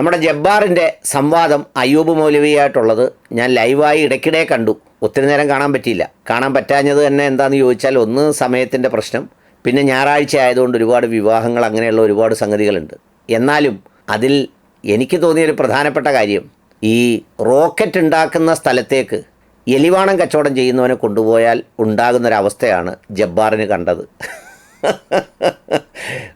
നമ്മുടെ ജബ്ബാറിന്റെ സംവാദം അയ്യൂബ് മൗലവിയായിട്ടുള്ളത് ഞാൻ ലൈവായി ഇടയ്ക്കിടെ കണ്ടു. ഒത്തിരി നേരം കാണാൻ പറ്റിയില്ല. കാണാൻ പറ്റാഞ്ഞത് തന്നെ എന്താണെന്ന് ചോദിച്ചാൽ ഒന്ന് സമയത്തിന്റെ പ്രശ്നം പിന്നെ ഞായറാഴ്ച ആയതുകൊണ്ട് ഒരുപാട് വിവാഹങ്ങൾ അങ്ങനെയുള്ള ഒരുപാട് സംഗതികളുണ്ട്. എന്നാലും അതിൽ എനിക്ക് തോന്നിയൊരു പ്രധാനപ്പെട്ട കാര്യം ഈ റോക്കറ്റ് ഉണ്ടാക്കുന്ന സ്ഥലത്തേക്ക് എലിവാണം കച്ചവടം ചെയ്യുന്നവനെ കൊണ്ടുപോയാൽ ഉണ്ടാകുന്നൊരവസ്ഥയാണ് ജബ്ബാറിന് കണ്ടത്.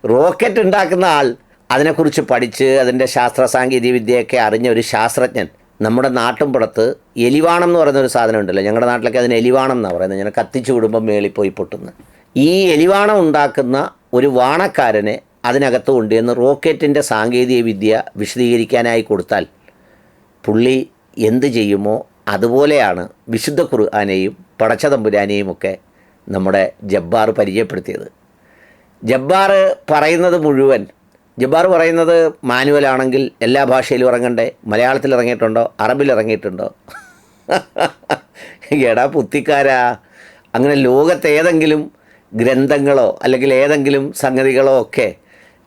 റോക്കറ്റ് ഉണ്ടാക്കുന്ന ആൾ അതിനെക്കുറിച്ച് പഠിച്ച് അതിന്റെ ശാസ്ത്ര സാങ്കേതിക വിദ്യയൊക്കെ അറിഞ്ഞ ഒരു ശാസ്ത്രജ്ഞൻ നമ്മുടെ നാട്ടിൻപുറത്ത് എലിവാണം എന്ന് പറയുന്ന ഒരു സാധനം ഉണ്ടല്ലോ. ഞങ്ങളുടെ നാട്ടിലൊക്കെ അതിന് എലിവാണം എന്നാണ് പറയുന്നത്. ഇങ്ങനെ കത്തിച്ചു വിടുമ്പോൾ മേളിൽ പോയി പൊട്ടുന്നു. ഈ എലിവാണം ഉണ്ടാക്കുന്ന ഒരു വാണക്കാരനെ അതിനകത്ത് കൊണ്ടുവന്ന് റോക്കറ്റിന്റെ സാങ്കേതിക വിദ്യ വിശദീകരിക്കാനായി കൊടുത്താൽ പുള്ളി എന്ത് ചെയ്യുമോ അതുപോലെയാണ് വിശുദ്ധ ഖുർആാനെയും പടച്ചതമ്പുരാനെയും ഒക്കെ നമ്മുടെ ജബ്ബാർ പരിചയപ്പെടുത്തിയത്. ജബ്ബാർ പറയുന്നത് മുഴുവൻ ജബ്ബാർ പറയുന്നത് മാനുവലാണെങ്കിൽ എല്ലാ ഭാഷയിലും ഇറങ്ങണ്ടേ? മലയാളത്തിൽ ഇറങ്ങിയിട്ടുണ്ടോ? അറബിൽ ഇറങ്ങിയിട്ടുണ്ടോ? എടാ പുത്തിക്കാരാ. അങ്ങനെ ലോകത്തേതെങ്കിലും ഗ്രന്ഥങ്ങളോ അല്ലെങ്കിൽ ഏതെങ്കിലും സംഗതികളോ ഒക്കെ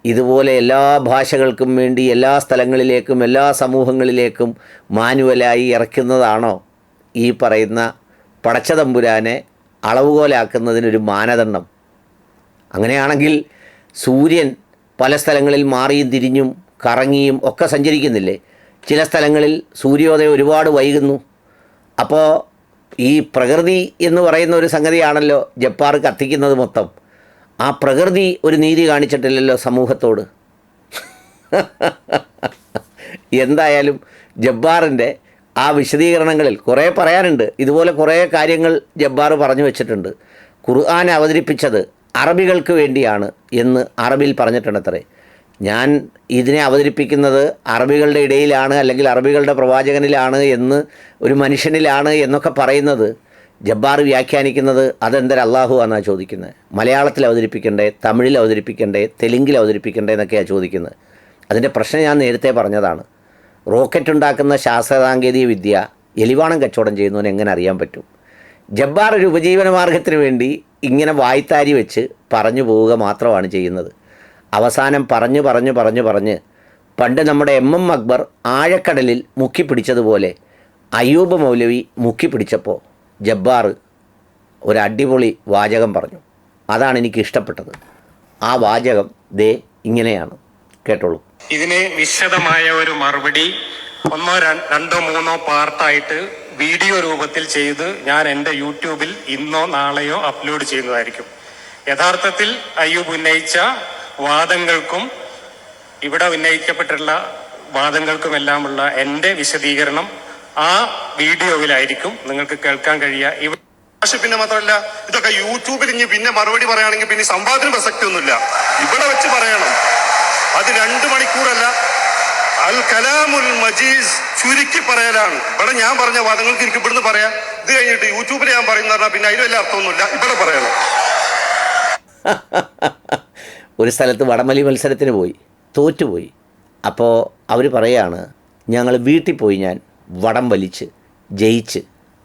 ഇതുപോലെ എല്ലാ ഭാഷകൾക്കും വേണ്ടി എല്ലാ സ്ഥലങ്ങളിലേക്കും എല്ലാ സമൂഹങ്ങളിലേക്കും മാനുവലായി ഇറക്കുന്നതാണോ ഈ പറയുന്ന പടച്ചതമ്പുരാനെ അളവുകോലാക്കുന്നതിനൊരു മാനദണ്ഡം? അങ്ങനെയാണെങ്കിൽ സൂര്യൻ പല സ്ഥലങ്ങളിൽ മാറിയും തിരിഞ്ഞും കറങ്ങിയും ഒക്കെ സഞ്ചരിക്കുന്നില്ലേ? ചില സ്ഥലങ്ങളിൽ സൂര്യോദയം ഒരുപാട് വൈകുന്നു. അപ്പോൾ ഈ പ്രകൃതി എന്ന് പറയുന്ന ഒരു സംഗതിയാണല്ലോ ജപ്പാർ കത്തിക്കുന്നത് മൊത്തം. ആ പ്രകൃതി ഒരു നീതി കാണിച്ചിട്ടില്ലല്ലോ സമൂഹത്തോട്. എന്തായാലും ജബ്ബാറിന്റെ ആ വിശദീകരണങ്ങളിൽ കുറേ പറയാനുണ്ട്. ഇതുപോലെ കുറേ കാര്യങ്ങൾ ജബ്ബാർ പറഞ്ഞു വെച്ചിട്ടുണ്ട്. ഖുർആൻ അവതരിപ്പിച്ചത് അറബികൾക്ക് വേണ്ടിയാണ് എന്ന് അറബിൽ പറഞ്ഞിട്ടുണ്ടത്രേ. ഞാൻ ഇതിനെ അവതരിപ്പിക്കുന്നത് അറബികളുടെ ഇടയിലാണ് അല്ലെങ്കിൽ അറബികളുടെ പ്രവാചകനിലാണ് എന്ന് ഒരു മനുഷ്യനിലാണ് എന്നൊക്കെ പറയുന്നത് ജബ്ബാർ വ്യാഖ്യാനിക്കുന്നത് അതെന്തൊരു അള്ളാഹു എന്നാണ് ചോദിക്കുന്നത് മലയാളത്തിൽ അവതരിപ്പിക്കണ്ടേ തമിഴിൽ അവതരിപ്പിക്കണ്ടേ തെലുങ്കിൽ അവതരിപ്പിക്കണ്ടേ എന്നൊക്കെയാണ് ചോദിക്കുന്നത് അതിന്റെ പ്രശ്നം ഞാൻ നേരത്തെ പറഞ്ഞതാണ്. റോക്കറ്റ് ഉണ്ടാക്കുന്ന ശാസ്ത്ര സാങ്കേതിക വിദ്യ എലിവാണം കച്ചവടം ചെയ്യുന്നവന് എങ്ങനെ അറിയാൻ പറ്റും? ജബ്ബാർ ഒരു ഉപജീവന മാർഗത്തിന് വേണ്ടി ഇങ്ങനെ വായ്ത്താരി വെച്ച് പറഞ്ഞു പോവുക മാത്രമാണ് ചെയ്യുന്നത്. അവസാനം പറഞ്ഞു പറഞ്ഞു പറഞ്ഞു പറഞ്ഞ് പണ്ട് നമ്മുടെ എം എം അക്ബർ ആഴക്കടലിൽ മുക്കി പിടിച്ചതുപോലെ അയ്യൂബ് മൗലവി മുക്കി പിടിച്ചപ്പോൾ ജബ്ബാർ ഒരു അടിപൊളി വാചകം പറഞ്ഞു. അതാണ് എനിക്ക് ഇഷ്ടപ്പെട്ടത്. ആ വാചകം ദേ ഇങ്ങനെയാണ്. കേട്ടോളൂ. ഇതിന് വിശദമായ ഒരു മറുപടി ഒന്നോ രണ്ടോ മൂന്നോ പാർട്ടായിട്ട് വീഡിയോ രൂപത്തിൽ ചെയ്ത് ഞാൻ എന്റെ യൂട്യൂബിൽ ഇന്നോ നാളെയോ അപ്ലോഡ് ചെയ്യുന്നതായിരിക്കും. യഥാർത്ഥത്തിൽ അയ്യൂബ് ഉന്നയിച്ച വാദങ്ങൾക്കും ഇവിടെ ഉന്നയിക്കപ്പെട്ടിട്ടുള്ള വാദങ്ങൾക്കുമെല്ലാമുള്ള എന്റെ വിശദീകരണം ആ വീഡിയോയിലായിരിക്കും നിങ്ങൾക്ക് കേൾക്കാൻ കഴിയുക. പക്ഷെ പിന്നെ മാത്രമല്ല ഇതൊക്കെ യൂട്യൂബിൽ ഇനി പിന്നെ മറുപടി പറയുകയാണെങ്കിൽ പിന്നെ സംവാദത്തിന് പ്രസക്തി ഒന്നുമില്ല ഇവിടെ വെച്ച് പറയണം. അത് രണ്ട് മണിക്കൂറല്ല. അൽ കലാമുൽ മജീസ് ചുരുക്കി പറയലാണ്. ഇവിടെ ഞാൻ പറഞ്ഞ വാദങ്ങൾക്ക് എനിക്ക് ഇവിടുന്ന് പറയാം. ഇത് കഴിഞ്ഞിട്ട് യൂട്യൂബിൽ ഞാൻ പറയുന്ന പറഞ്ഞാൽ പിന്നെ അതിന് വലിയ അർത്ഥമൊന്നുമില്ല. ഇവിടെ പറയണം. ഒരു സ്ഥലത്ത് വടമലി മത്സരത്തിന് പോയി. തോറ്റുപോയി. അപ്പോൾ അവർ പറയാണ് ഞങ്ങൾ വീട്ടിൽ പോയി ഞാൻ വടം വലിച്ച് ജയിച്ച്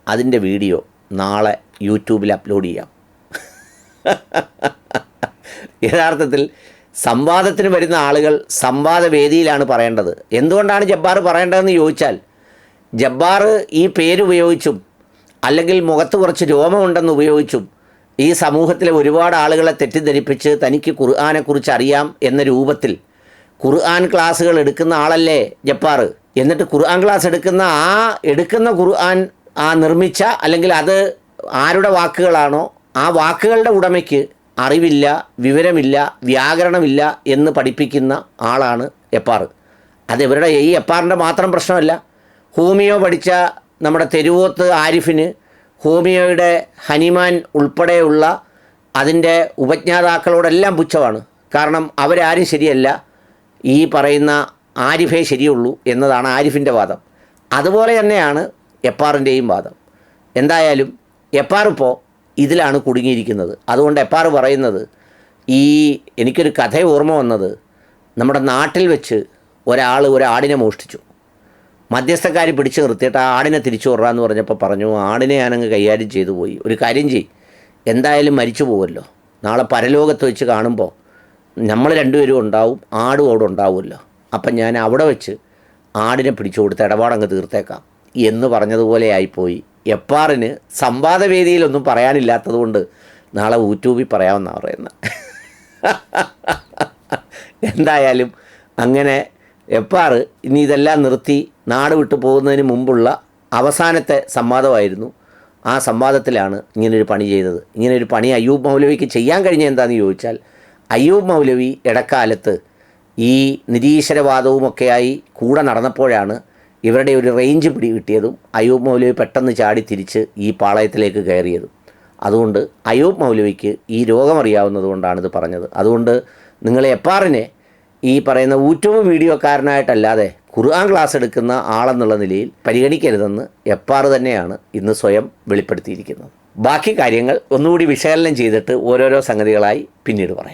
അതിന്റെ വീഡിയോ നാളെ യൂട്യൂബിൽ അപ്ലോഡ് ചെയ്യാം. യഥാർത്ഥത്തിൽ സംവാദത്തിന് വരുന്ന ആളുകൾ സംവാദ വേദിയിലാണ് പറയേണ്ടത്. എന്തുകൊണ്ടാണ് ജബ്ബാർ പറയേണ്ടതെന്ന് ചോദിച്ചാൽ ജബ്ബാർ ഈ പേരുപയോഗിച്ചും അല്ലെങ്കിൽ മുഖത്ത് കുറച്ച് രോമമുണ്ടെന്ന് ഉപയോഗിച്ചും ഈ സമൂഹത്തിലെ ഒരുപാട് ആളുകളെ തെറ്റിദ്ധരിപ്പിച്ച് തനിക്ക് ഖുർആാനെക്കുറിച്ച് അറിയാം എന്ന രൂപത്തിൽ ഖുർആൻ ക്ലാസ്സുകൾ എടുക്കുന്ന ആളല്ലേ ജപ്പാർ എന്നിട്ട് ഖുർആൻ ക്ലാസ് എടുക്കുന്ന ആ എടുക്കുന്ന ഖുർആൻ ആ നിർമ്മിച്ച അല്ലെങ്കിൽ അത് ആരുടെ വാക്കുകളാണോ? ആ വാക്കുകളുടെ ഉടമയ്ക്ക് അറിവില്ല വിവരമില്ല വ്യാകരണമില്ല എന്ന് പഠിപ്പിക്കുന്ന ആളാണ് എപ്പാർ. അത് ഇവരുടെ ഈ എപ്പാറിന്റെ മാത്രം പ്രശ്നമല്ല. ഹോമിയോ പഠിച്ച നമ്മുടെ തെരുവോത്ത് ആരിഫിന് ഹോമിയോയുടെ ഹനിമാൻ ഉൾപ്പെടെയുള്ള അതിന്റെ ഉപജ്ഞാതാക്കളോടെല്ലാം പുച്ഛമാണ്. കാരണം അവരാരും ശരിയല്ല. ഈ പറയുന്ന ആരിഫേ ശരിയുള്ളൂ എന്നതാണ് ആരിഫിന്റെ വാദം. അതുപോലെ തന്നെയാണ് എപ്പാറിന്റെയും വാദം. എന്തായാലും എപ്പാർ ഇപ്പോൾ ഇതിലാണ് കുടുങ്ങിയിരിക്കുന്നത്. അതുകൊണ്ട് എപ്പാർ പറയുന്നത്? ഈ എനിക്കൊരു കഥ ഓർമ്മ വന്നത് നമ്മുടെ നാട്ടിൽ വെച്ച് ഒരാൾ ഒരാടിനെ മോഷ്ടിച്ചു. മധ്യസ്ഥക്കാർ പിടിച്ചു നിർത്തിയിട്ട് ആ ആടിനെ തിരിച്ചു വിടാന്ന് പറഞ്ഞപ്പോൾ പറഞ്ഞു ആടിനെ ഞാനങ്ങ് കൈകാര്യം ചെയ്തു പോയി. ഒരു കാര്യം ചെയ് എന്തായാലും മരിച്ചു പോകുമല്ലോ നാളെ പരലോകത്ത് വെച്ച് കാണുമ്പോൾ നമ്മൾ രണ്ടുപേരും ഉണ്ടാവും ആടും അവിടെ ഉണ്ടാവുമല്ലോ. അപ്പം ഞാൻ അവിടെ വെച്ച് ആടിനെ പിടിച്ചു കൊടുത്ത് ഇടപാടങ്ങ് തീർത്തേക്കാം. എന്ന് പറഞ്ഞതുപോലെ ആയിപ്പോയി. എപ്പാറിന് സംവാദവേദിയിലൊന്നും പറയാനില്ലാത്തതുകൊണ്ട് നാളെ യൂട്യൂബിൽ പറയാമെന്നാണ് പറയുന്നത്. എന്തായാലും അങ്ങനെ എപ്പാറ് ഇനി ഇതെല്ലാം നിർത്തി നാട് വിട്ടു പോകുന്നതിന് മുമ്പുള്ള അവസാനത്തെ സംവാദമായിരുന്നു. ആ സംവാദത്തിലാണ് ഇങ്ങനൊരു പണി ചെയ്തത്. ഇങ്ങനൊരു പണി അയ്യൂബ് മൗലവിക്ക് ചെയ്യാൻ കഴിഞ്ഞ എന്താണെന്ന് ചോദിച്ചാൽ അയ്യൂബ് മൗലവി ഇടക്കാലത്ത് ഈ നിരീശ്വരവാദവുമൊക്കെയായി കൂടെ നടന്നപ്പോഴാണ് ഇവരുടെ ഒരു റേഞ്ച് പിടി കിട്ടിയതും അയൂബ് മൗലവി പെട്ടെന്ന് ചാടി തിരിച്ച് ഈ പാളയത്തിലേക്ക് കയറിയതും. അതുകൊണ്ട് അയൂബ് മൗലവിക്ക് ഈ രോഗം അറിയാവുന്നത് കൊണ്ടാണ് ഇത് പറഞ്ഞത്. അതുകൊണ്ട് നിങ്ങൾ എപ്പാറിനെ ഈ പറയുന്ന യൂട്യൂബ് വീഡിയോക്കാരനായിട്ടല്ലാതെ ഖുർആൻ ക്ലാസ് എടുക്കുന്ന ആളെന്നുള്ള നിലയിൽ പരിഗണിക്കരുതെന്ന് എപ്പാറ് തന്നെയാണ് ഇന്ന് സ്വയം വെളിപ്പെടുത്തിയിരിക്കുന്നത്. ബാക്കി കാര്യങ്ങൾ ഒന്നുകൂടി വിശകലനം ചെയ്തിട്ട് ഓരോരോ സംഗതികളായി പിന്നീട് പറയാം.